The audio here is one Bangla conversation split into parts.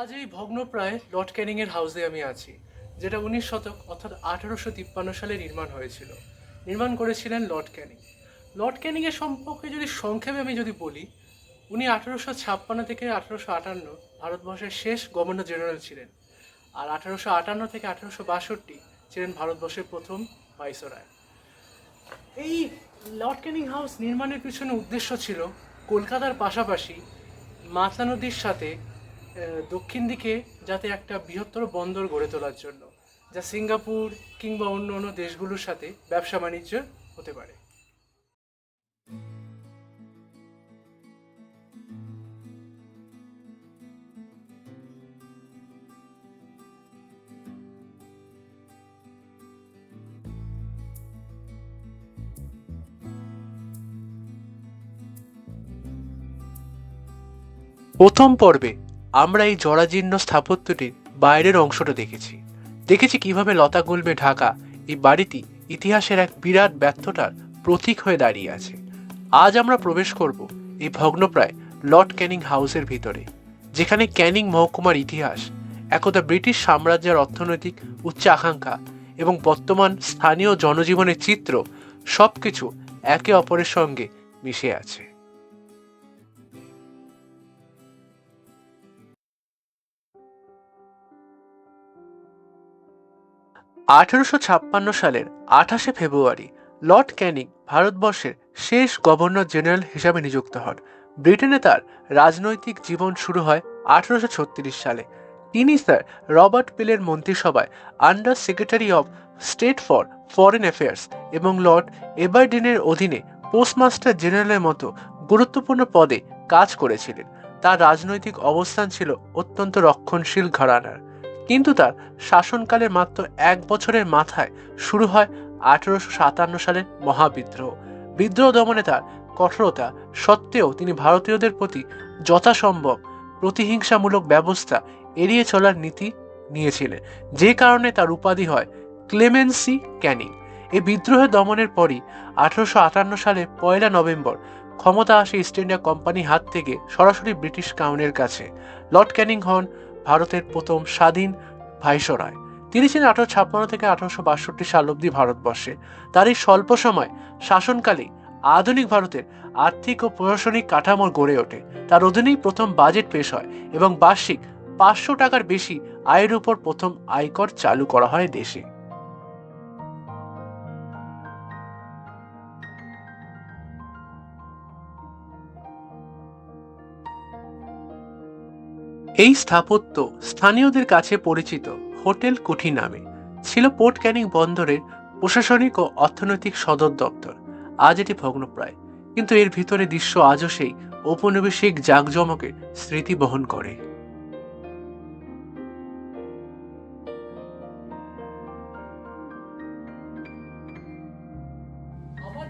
আজ এই ভগ্নপ্রায় লর্ড ক্যানিংয়ের হাউসে আমি আছি, যেটা উনিশ শতক অর্থাৎ আঠারোশো তিপ্পান্ন সালে নির্মাণ হয়েছিল। নির্মাণ করেছিলেন লর্ড ক্যানিং লর্ড ক্যানিংয়ের সম্পর্কে যদি সংক্ষেপে আমি যদি বলি, উনি আঠারোশো ছাপ্পান্ন থেকে আঠারোশো আটান্ন ভারতবর্ষের শেষ গভর্নর জেনারেল ছিলেন আর আঠারোশো আটান্ন থেকে আঠারোশো বাষট্টি ছিলেন ভারতবর্ষের প্রথম ভাইসরয়। এই লর্ড ক্যানিং হাউস নির্মাণের পিছনে উদ্দেশ্য ছিল কলকাতার পাশাপাশি মাতলা নদীর সাথে দক্ষিণ দিকে যাতে একটা বৃহত্তর বন্দর গড়ে তোলার জন্য, যা সিঙ্গাপুর কিংবা অন্য অন্য দেশগুলোর সাথে ব্যবসা বাণিজ্য হতে পারে। প্রথম পর্বে আমরা এই জরাজীর্ণ স্থাপত্যটির বাইরের অংশটা দেখেছি। দেখেছি কীভাবে লতা গুলবে ঢাকা এই বাড়িটি ইতিহাসের এক বিরাট ব্যর্থতার প্রতীক হয়ে দাঁড়িয়ে আছে। আজ আমরা প্রবেশ করব এই ভগ্নপ্রায় লর্ড ক্যানিং হাউসের ভিতরে, যেখানে ক্যানিং মহকুমার ইতিহাস, একদা ব্রিটিশ সাম্রাজ্যের অর্থনৈতিক উচ্চ আকাঙ্ক্ষা এবং বর্তমান স্থানীয় জনজীবনের চিত্র সবকিছু একে অপরের সঙ্গে মিশে আছে। আঠারোশো ছাপ্পান্ন সালের আঠাশে ফেব্রুয়ারি লর্ড ক্যানিং ভারতবর্ষের শেষ গভর্নর জেনারেল হিসাবে নিযুক্ত হন। ব্রিটেনে তার রাজনৈতিক জীবন শুরু হয় আঠারোশো সালে। তিনি স্যার রবার্ট পিলের মন্ত্রিসভায় under secretary of state for foreign affairs এবং লর্ড এবারডিনের অধীনে পোস্টমাস্টার জেনারেলের মতো গুরুত্বপূর্ণ পদে কাজ করেছিলেন। তার রাজনৈতিক অবস্থান ছিল অত্যন্ত রক্ষণশীল ঘরানার। কিন্তু তার শাসনকালের মাত্র এক বছরের মাথায় শুরু হয় আঠারোশো সাতান্ন সালের মহাবিদ্রোহ। বিদ্রোহ দমনে তার কঠোরতা সত্ত্বেও তিনি ভারতীয়দের প্রতি যথাসম্ভব প্রতিহিংসামূলক ব্যবস্থা এড়িয়ে চলার নীতি নিয়েছিলেন, যে কারণে তার উপাধি হয় ক্লেমেন্সি ক্যানিং। এই বিদ্রোহের দমনের পরই আঠারোশো আটান্ন সালে পয়লা নভেম্বর ক্ষমতা আসে ইস্ট ইন্ডিয়া কোম্পানির হাত থেকে সরাসরি ব্রিটিশ কাউনের কাছে। লর্ড ক্যানিং হন ভারতের প্রথম স্বাধীন ভাইসরয়। তিনি ছিলেন আঠারো ছাপ্পান্ন থেকে আঠারোশো বাষট্টি সাল অব্দি ভারতবর্ষে। তার এই স্বল্প সময় শাসনকালে আধুনিক ভারতের আর্থিক ও প্রশাসনিক কাঠামো গড়ে ওঠে। তার অধীনেই প্রথম বাজেট পেশ হয় এবং বার্ষিক পাঁচশো টাকার বেশি আয়ের উপর প্রথম আয়কর চালু করা হয় দেশে। এই স্থাপত্য স্থানীয়দের কাছে পরিচিত হোটেল কুঠি নামে। ছিল পোর্ট ক্যানিং বন্দরের প্রশাসনিক ও অর্থনৈতিক সদর দপ্তর। আজ এটি ভগ্নপ্রায়। কিন্তু এর ভিতরে দৃশ্য আজও সেই ঔপনিবেশিক জাঁকজমকের স্মৃতি বহন করে।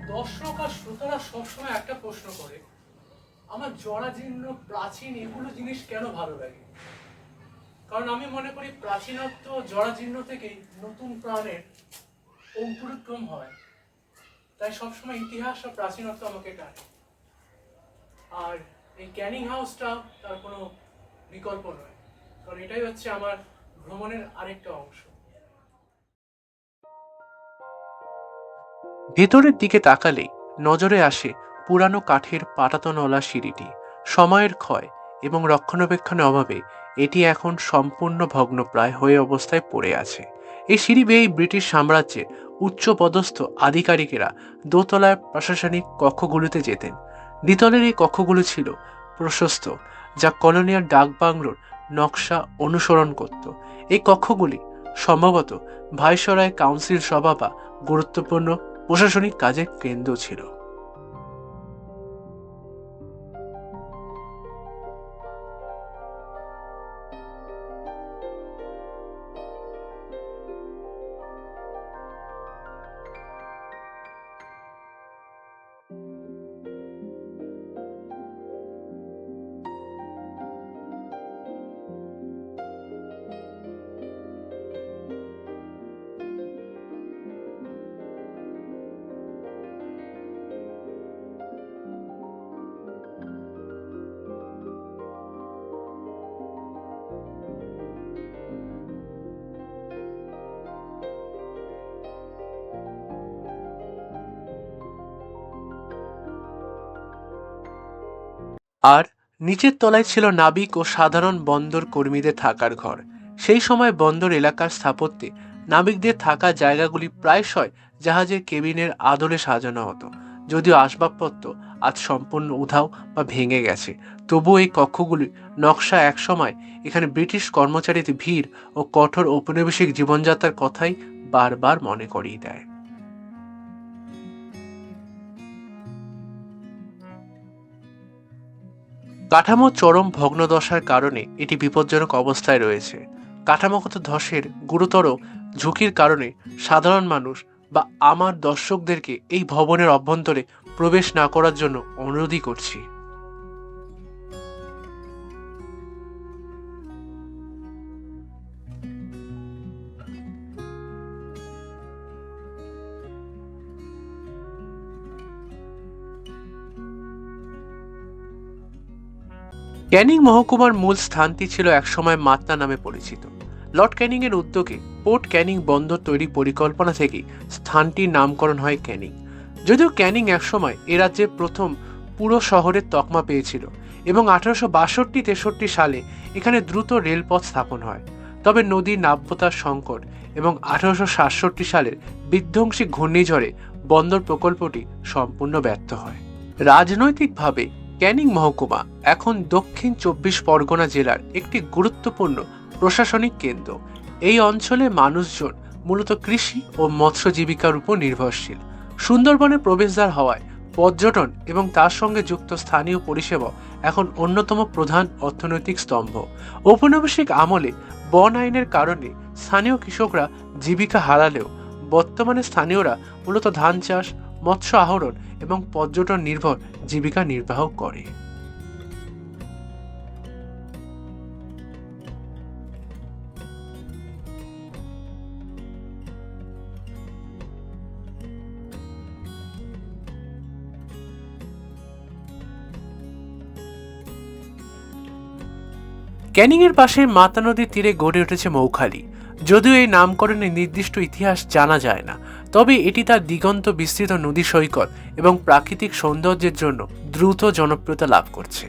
দর্শক আর শ্রোতারা সবসময় একটা প্রশ্ন করে আমার জরাজীর্ণ, প্রাচীন এগুলো জিনিস কেন ভালো লাগে? কারণ আমি মনে করি প্রাচীনত্ব জরাজীর্ণ থেকেই নতুন প্রাণের অঙ্কুরোদ্গম হয়। তাই সবসময় ইতিহাস আর প্রাচীনত্ব আমাকে টানে। আর এই ক্যানিং হাউসটা তার কোনো বিকল্প নয়। কারণ এটাই হচ্ছে আমার ভ্রমণের আরেকটা অংশ। ভেতরের দিকে তাকালেই নজরে আসে পুরানো কাঠের পাটাতনওয়ালা সিঁড়িটি, সময়ের ক্ষয় এবং রক্ষণাবেক্ষণের অভাবে এটি এখন সম্পূর্ণ ভগ্নপ্রায় হয়ে অবস্থায় পড়ে আছে। এই সিঁড়ি বেয়েই ব্রিটিশ সাম্রাজ্যের উচ্চপদস্থ আধিকারিকেরা দোতলায় প্রশাসনিক কক্ষগুলিতে যেতেন। দ্বিতলের এই কক্ষগুলো ছিল প্রশস্ত, যা কলোনিয়ার ডাক বাংলোর নকশা অনুসরণ করত। এই কক্ষগুলি সম্ভবত ভাইসরয় কাউন্সিল সভা বা গুরুত্বপূর্ণ প্রশাসনিক কাজের কেন্দ্র ছিল। আর নিচের তলায় ছিল নাবিক ও সাধারণ বন্দর কর্মীদের থাকার ঘর। সেই সময় বন্দর এলাকার স্থাপত্যে নাবিকদের থাকা জায়গাগুলি প্রায়শই জাহাজের কেবিনের আদলে সাজানো হতো। যদিও আসবাবপত্র আজ সম্পূর্ণ উধাও বা ভেঙে গেছে, তবুও এই কক্ষগুলি নকশা একসময় এখানে ব্রিটিশ কর্মচারীদের ভিড় ও কঠোর ঔপনিবেশিক জীবনযাত্রার কথাই বারবার মনে করিয়ে দেয়। কাঠামো চরম ভগ্নদশার কারণে এটি বিপজ্জনক অবস্থায় রয়েছে। কাঠামোগত ধসের গুরুতর ঝুঁকির কারণে সাধারণ মানুষ বা আমার দর্শকদেরকে এই ভবনের অভ্যন্তরে প্রবেশ না করার জন্য অনুরোধই করছি। ক্যানিং মহকুমার মূল স্থানটি ছিল একসময় মাতনা নামে পরিচিত। লর্ড ক্যানিং এর উদ্যোগে পোর্ট ক্যানিং বন্দর তৈরি পরিকল্পনা থেকে স্থানটির নামকরণ হয় ক্যানিং। যদিও ক্যানিং একসময় এ রাজ্যের প্রথম পুরো শহরের তকমা পেয়েছিল এবং আঠারোশো বাষট্টি তেষট্টি সালে এখানে দ্রুত রেলপথ স্থাপন হয়। তবে নদীর নাব্যতার সংকট এবং আঠারোশো সাতষট্টি সালের বিধ্বংসী ঘূর্ণিঝড়ে বন্দর প্রকল্পটি সম্পূর্ণ ব্যর্থ হয়। রাজনৈতিকভাবে ক্যানিং মহকুমা এখন দক্ষিণ চব্বিশ পরগনা জেলার একটি গুরুত্বপূর্ণ প্রশাসনিক কেন্দ্র। এই অঞ্চলে মানুষজন মূলত কৃষি ও মৎস্য জীবিকার উপর নির্ভরশীল। সুন্দরবনে প্রবেশদ্বার হওয়ায় পর্যটন এবং তার সঙ্গে যুক্ত স্থানীয় পরিষেবা এখন অন্যতম প্রধান অর্থনৈতিক স্তম্ভ। ঔপনিবেশিক আমলে বন আইনের কারণে স্থানীয় কৃষকরা জীবিকা হারালেও বর্তমানে স্থানীয়রা মূলত ধান চাষ মৎস্য আহরণ এবং পর্যটন নির্ভর জীবিকা নির্বাহ করে। ক্যানিংয়ের পাশে মাতা নদীর তীরে গড়ে উঠেছে মৌখালি। যদিও এই নামকরণের নির্দিষ্ট ইতিহাস জানা যায় না, তবে এটি তার দিগন্ত বিস্তৃত নদী সৈকত এবং প্রাকৃতিক সৌন্দর্যের জন্য দ্রুত জনপ্রিয়তা লাভ করছে।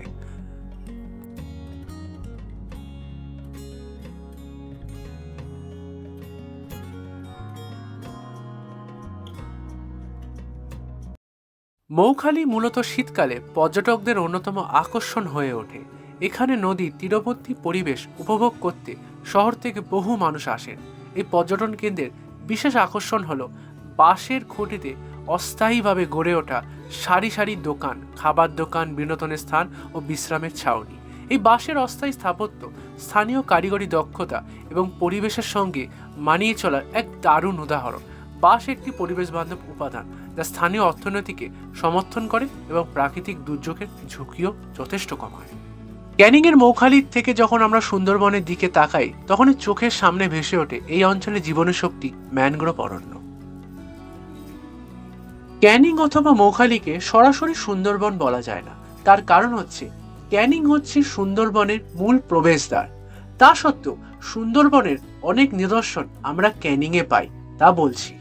মৌখালি মূলত শীতকালে পর্যটকদের অন্যতম আকর্ষণ হয়ে ওঠে। এখানে নদী তীরবর্তী পরিবেশ উপভোগ করতে শহর থেকে বহু মানুষ আসেন। এই পর্যটন কেন্দ্রের বিশেষ আকর্ষণ হলো বাঁশের খুঁটিতে অস্থায়ীভাবে গড়ে ওঠা সারি সারি দোকান, খাবার দোকান বিনোদনের স্থান ও বিশ্রামের ছাউনি। এই বাঁশের অস্থায়ী স্থাপত্য স্থানীয় কারিগরি দক্ষতা এবং পরিবেশের সঙ্গে মানিয়ে চলার এক দারুণ উদাহরণ। বাঁশ একটি পরিবেশ বান্ধব উপাদান যা স্থানীয় অর্থনীতিকে সমর্থন করে এবং প্রাকৃতিক দুর্যোগের ঝুঁকিও যথেষ্ট কমায়। ক্যানিংয়ের মৌখালির থেকে যখন আমরা সুন্দরবনের দিকে তাকাই, তখনই চোখের সামনে ভেসে ওঠে এই অঞ্চলে জীবনের শক্তি, ম্যানগ্রোভ অরণ্য। ক্যানিং অথবা মৌখালিকে সরাসরি সুন্দরবন বলা যায় না। তার কারণ হচ্ছে, ক্যানিং হচ্ছে সুন্দরবনের মূল প্রবেশদ্বার। তা সত্ত্বেও, সুন্দরবনের অনেক নিদর্শন আমরা ক্যানিংয়ে পাই, তা বলছি।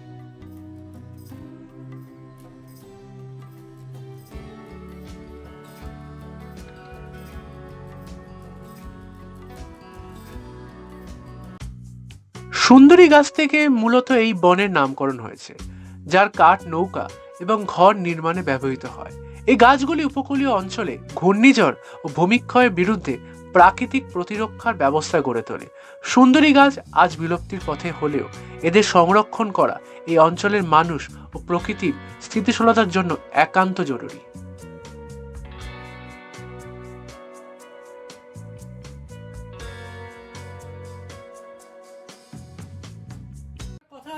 সুন্দরী গাছ থেকে মূলত এই বনের নামকরণ হয়েছে, যার কাঠ, নৌকা এবং ঘর নির্মাণে ব্যবহৃত হয়। এই গাছগুলি উপকূলীয় অঞ্চলে ঘূর্ণিঝড় ও ভূমিক্ষয়ের বিরুদ্ধে প্রাকৃতিক প্রতিরক্ষার ব্যবস্থা গড়ে তোলে। সুন্দরী গাছ আজ বিলুপ্তির পথে হলেও এদের সংরক্ষণ করা এই অঞ্চলের মানুষ ও প্রকৃতির স্থিতিশীলতার জন্য একান্ত জরুরি।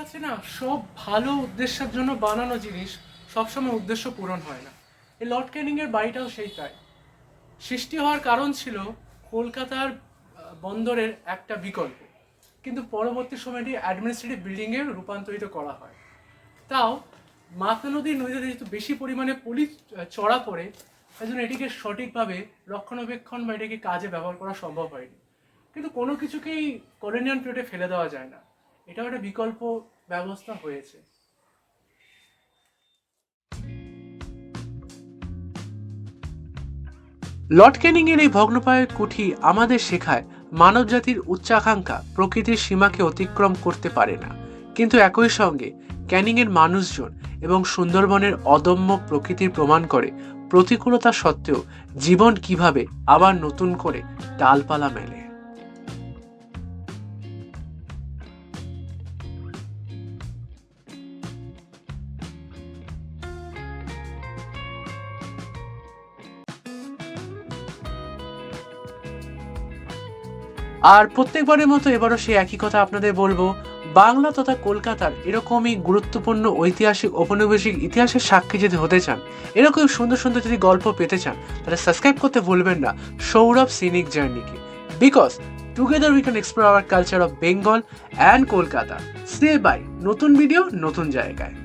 আছে না, সব ভালো উদ্দেশ্যের জন্য বানানো জিনিস সবসময় উদ্দেশ্য পূরণ হয় না। এই লর্ড ক্যানিং এর বাড়িটাও সেই তাই। সৃষ্টি হওয়ার কারণ ছিল কলকাতার বন্দরের একটা বিকল্প। কিন্তু পরবর্তী সময় এটি অ্যাডমিনিস্ট্রেটিভ বিল্ডিংয়ে রূপান্তরিত করা হয়। তাও মাতা নদীর নদীতে যেহেতু বেশি পরিমাণে পলি চড়া পড়ে, তাই জন্য এটিকে সঠিকভাবে রক্ষণাবেক্ষণ বা এটিকে কাজে ব্যবহার করা সম্ভব হয়নি। কিন্তু কোনো কিছুকেই কলোনিয়াল পিরিয়ডে ফেলে দেওয়া যায় না। এটাও একটা বিকল্প ব্যবস্থা হয়েছে। লর্ড ক্যানিং এর এই ভগ্নপ্রায় কুঠি আমাদের শেখায় মানব জাতির উচ্চাকাঙ্ক্ষা প্রকৃতির সীমাকে অতিক্রম করতে পারে না। কিন্তু একই সঙ্গে ক্যানিং এর মানুষজন এবং সুন্দরবনের অদম্য প্রকৃতির প্রমাণ করে প্রতিকূলতা সত্ত্বেও জীবন কীভাবে আবার নতুন করে ডালপালা মেলে। আর প্রত্যেকবারের মতো এবারও সেই একই কথা আপনাদের বলব, বাংলা তথা কলকাতার এরকমই গুরুত্বপূর্ণ ঐতিহাসিক ঔপনিবেশিক ইতিহাসের সাক্ষী যদি হতে চান, এরকম সুন্দর সুন্দর যদি গল্প পেতে চান, তাহলে সাবস্ক্রাইব করতে ভুলবেন না Sourav scenic জার্নিকে। Because together we can explore our culture of Bengal and Kolkata say bye নতুন ভিডিও নতুন জায়গায়।